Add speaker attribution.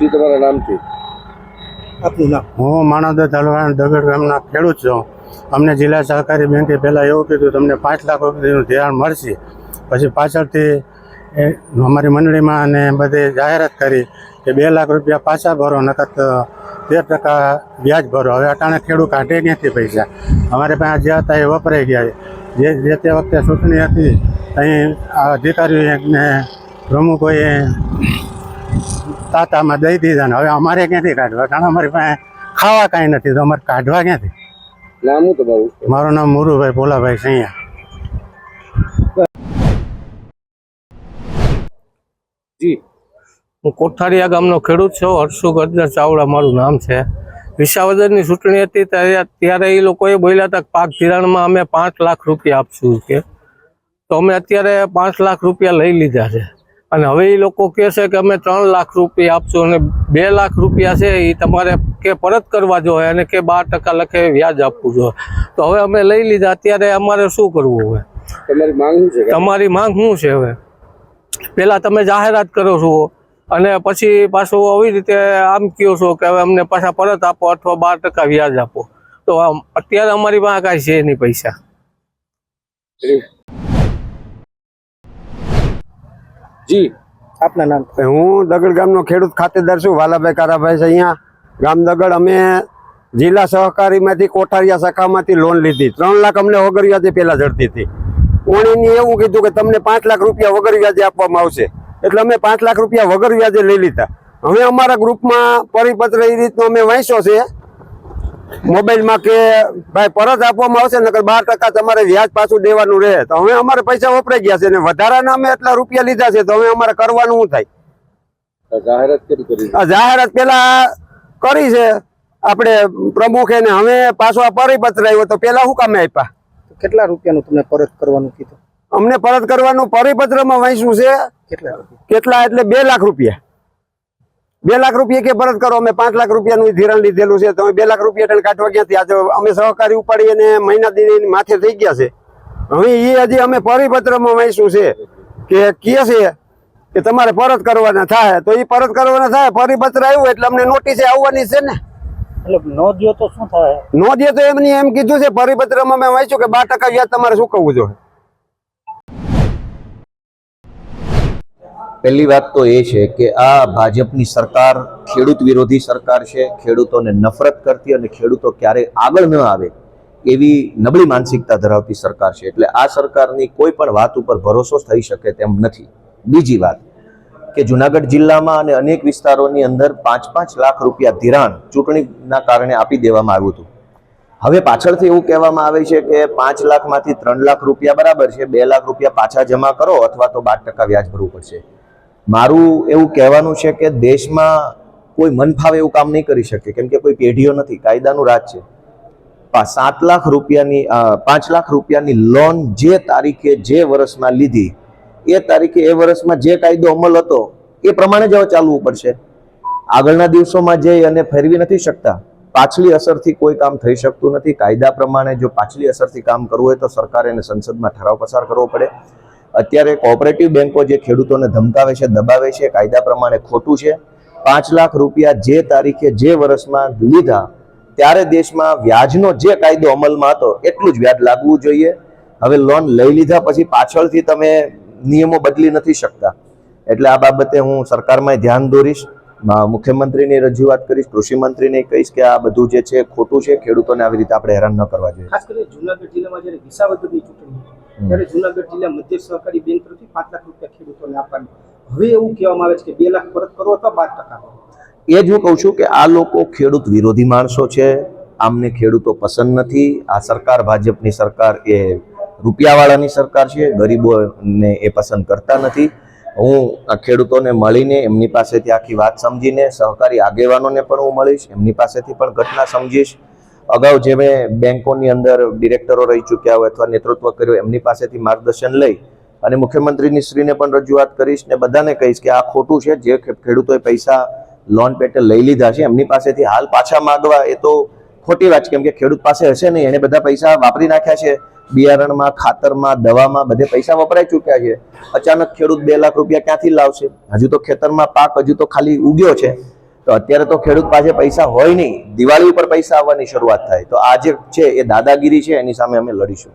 Speaker 1: શું તમારા નામથી.
Speaker 2: આપનું નામ?
Speaker 3: હું માણાવદર તાલુકાના દગડ ગામના ખેડૂત છું. અમને જિલ્લા સહકારી બેંકે પહેલાં એવું કીધું તમને પાંચ લાખ રૂપિયાનું ધિરાણ મળશે. પછી પાછળથી એ અમારી મંડળીમાં અને બધે જાહેરાત કરી કે બે લાખ રૂપિયા પાછા ભરો નકર તેર ટકા વ્યાજ ભરો. હવે અટાણે ખેડૂત કાઢે ક્યાંથી પૈસા? અમારે પાસે જે હતા એ વપરાઈ ગયા જે જે તે વખતે ચૂંટણી હતી અહીં આ અધિકારીઓને પ્રમુખોએ તાતામાં દઈ દીધા ને હવે અમારે ક્યાંથી કાઢવા? કારણ અમારી પાસે ખાવા કાંઈ નથી તો અમારે કાઢવા ક્યાંથી?
Speaker 1: નામ શું તમારું?
Speaker 3: મારું નામ મુરુભાઈ ભોલાભાઈ સૈયા.
Speaker 1: જી.
Speaker 4: હું કોઠારીયા ગામનો ખેડૂત છું હર્ષુ ગજ્જર ચાવડા મારું નામ છે. વિસાવદરની ચૂંટણી હતી ત્યારે ત્યારે એ લોકોએ બોલ્યા હતા પાક ધિરાણમાં અમે પાંચ લાખ રૂપિયા આપશું કે. તો અમે અત્યારે પાંચ લાખ રૂપિયા લઈ લીધા છે. અને હવે એ લોકો કહે છે કે અમે ત્રણ લાખ રૂપિયા આપશું અને બે લાખ રૂપિયા છે એ તમારે કે પરત કરવા જોઈએ અને કે બાર ટકા લખે વ્યાજ આપવું જોઈએ તો હવે અમે લઈ લીધા અત્યારે અમારે શું કરવું હવે?
Speaker 1: તમારી માંગ શું છે?
Speaker 4: તમારી માંગ શું છે હવે? પેલા તમે જાહેરાત કરો છો અને પછી પાછું આવી રીતે આમ કહો છો કે હવે અમને પાછા પરત આપો અથવા બાર ટકા વ્યાજ આપો. તો અત્યારે અમારી પાસે કાંઈ છે નહીં પૈસા.
Speaker 1: જી.
Speaker 2: આપના નામ?
Speaker 5: હું દગડ ગામનો ખેડૂત ખાતેદાર છું વાલાભાઈ કારાભાઈ છે અહીંયા. ગામ દગડ અમે જિલ્લા સહકારીમાંથી કોઠારિયા શાખામાંથી લોન લીધી. ત્રણ લાખ અમને વગર વ્યાજે પહેલાં જડતી હતી. ઓણીની એવું કીધું કે તમને પાંચ લાખ રૂપિયા વગર વ્યાજે આપવામાં આવશે. એટલે અમે પાંચ લાખ રૂપિયા વગર વ્યાજે લઈ લીધા. હવે અમારા ગ્રુપમાં પરિપત્ર એ રીતનો અમે વાંચ્યો છે મોબાઈલમાં કે ભાઈ પરત આપવામાં આવશે નકર બાર ટકા તમારે વ્યાજ પાછું દેવાનું રહે. તો હવે અમારે પૈસા વપરાઈ ગયા છે ને વધારાના અમે એટલા રૂપિયા લીધા છે તો હવે અમારે કરવાનું શું થાય?
Speaker 1: જાહેરાત કરી કરી
Speaker 5: જાહેરાત પેલા કરી છે. આપણે પ્રમુખે ને હવે પાછો આ પરિપત્ર આવ્યો તો પેલા શું કામે આપ્યા?
Speaker 2: કેટલા રૂપિયાનું તમને પરત કરવાનું કીધું?
Speaker 5: અમને પરત કરવાનું પરિપત્રમાં વાંચ્યું છે.
Speaker 2: કેટલા
Speaker 5: કેટલા? એટલે બે લાખ રૂપિયા. બે લાખ રૂપિયા કે પરત કરો અમે પાંચ લાખ રૂપિયાનું ધિરાણ લીધેલું છે. તો બે લાખ રૂપિયા તેને કાઢવા ક્યાંથી? આજે અમે સહકારી ઉપાડી અને મહિના દીની માથે થઈ ગયા છે. હવે એ હજી અમે પરિપત્રમાં વાંચ્યું છે કે કહે છે કે તમારે પરત કરવાના થાય. તો એ પરત કરવાના થાય પરિપત્ર આવ્યું એટલે અમને નોટિસ આવવાની છે ને.
Speaker 2: નો દે તો શું થાય?
Speaker 5: નો દે તો એમની એમ કીધું છે પરિપત્રમાં મેં વાંચ્યું કે બાર ટકા વ્યાજ તમારે ચૂકવવું જોઈએ.
Speaker 6: પહેલી વાત તો એ છે કે આ ભાજપની સરકાર, ખેડૂત વિરોધી સરકાર છે, ખેડૂતોને નફરત કરતી અને ખેડૂતો ક્યારેય આગળ ન આવે એવી નબળી માનસિકતા ધરાવતી સરકાર છે. એટલે આ સરકારની કોઈ પણ વાત ઉપર ભરોસો થઈ શકે તેમ નથી. બીજી વાત કે જુનાગઢ જિલ્લામાં અને અનેક વિસ્તારોની અંદર પાંચ પાંચ લાખ રૂપિયા ધિરાણ ચૂંટણીના કારણે આપી દેવામાં આવ્યું હતું. હવે પાછળથી એવું કહેવામાં આવે છે કે પાંચ લાખમાંથી ત્રણ લાખ રૂપિયા બરાબર છે, બે લાખ રૂપિયા પાછા જમા કરો અથવા તો બાર ટકા વ્યાજ ભરવું પડશે. મારું એવું કહેવાનું છે કે દેશમાં કોઈ મન ફાવે એવું કામ નહીં કરી શકે, કેમ કે કોઈ પેઢીઓ નથી, કાયદાનું રાજ છે. સાત લાખ રૂપિયાની પાંચ લાખ રૂપિયાની લોન જે તારીખે, જે વર્ષમાં લીધી, એ તારીખે, એ વર્ષમાં જે કાયદો અમલ હતો, એ પ્રમાણે જ હવે ચાલવું પડશે. આગળના દિવસોમાં જઈ અને ફેરવી નથી શકતા. પાછલી અસરથી કોઈ કામ થઈ શકતું નથી. કાયદા પ્રમાણે જો પાછલી અસરથી કામ કરવું હોય તો સરકારે એને સંસદમાં ઠરાવ પસાર કરવો પડે. અત્યારે કોઓપરેટિવ બેન્કો જે ખેડૂતોને ધમકાવે છે, દબાવે છે, કાયદા પ્રમાણે ખોટું છે, પાંચ લાખ રૂપિયા જે તારીખે, જે વર્ષમાં લીધા, ત્યારે દેશમાં વ્યાજનો જે કાયદો અમલમાં હતો, એટલું જ વ્યાજ લાગવું જોઈએ. હવે લોન લઈ લીધા પછી પાછળથી તમે નિયમો બદલી નથી શકતા. એટલે આ બાબતે હું સરકારમાં ધ્યાન દોરીશ. મુખ્યમંત્રીને રજૂઆત કરીશ કૃષિ મંત્રીને કહીશ કે આ બધું જે છે, ખોટું છે, ખેડૂતોને આવી રીતે આપણે હેરાન ન કરવા જોઈએ.
Speaker 2: જુનાગઢ જિલ્લામાં જ્યારે વિસાવદરની ચૂંટણી ત્યારે જુનાગઢ જિલ્લા મધ્ય સહકારી બેંક તરફથી પાંચ લાખ રૂપિયા ખેડૂતોને આપવાની. હવે એવું કહેવામાં આવે છે કે બે લાખ પરત કરો અથવા બાર ટકા
Speaker 6: એ જ હું કહું છું કે આ લોકો ખેડૂત વિરોધી માણસો છે. આમને ખેડૂતો પસંદ નથી. આ સરકાર ભાજપની સરકાર એ રૂપિયાવાળાની સરકાર છે. ગરીબોને એ પસંદ કરતા નથી. હું આ ખેડૂતોને મળીને એમની પાસેથી આખી વાત સમજીને સહકારી આગેવાનોને પણ હું મળીશ. એમની પાસેથી પણ ઘટના સમજીશ. અગાઉ જે મેં બેંકોની અંદર ડિરેક્ટરો રહી ચૂક્યા હોય અથવા નેતૃત્વ કર્યું એમની પાસેથી માર્ગદર્શન લઈ અને મુખ્યમંત્રીની શ્રીને પણ રજૂઆત કરીશ ને બધાને કહીશ કે આ ખોટું છે, જે ખેડૂતોએ પૈસા લોન પેટે લઈ લીધા છે, એમની પાસેથી હાલ પાછા માંગવા એ તો ખોટી વાત છે, કેમ કે ખેડૂત પાસે હશે નહીં, એને બધા પૈસા વાપરી નાખ્યા છે, બિયારણમાં, ખાતરમાં, દવામાં બધે પૈસા વપરાઈ ચૂક્યા છે, અચાનક ખેડૂત બે લાખ રૂપિયા ક્યાંથી લાવશે? હજુ તો ખેતરમાં પાક હજુ તો ખાલી ઉગ્યો છે તો અત્યારે તો ખેડૂત પાસે પૈસા હોય નહીં. દિવાળી ઉપર પૈસા આવવાની શરૂઆત થાય. તો આ જે છે એ દાદાગીરી છે, એની સામે અમે લડીશું.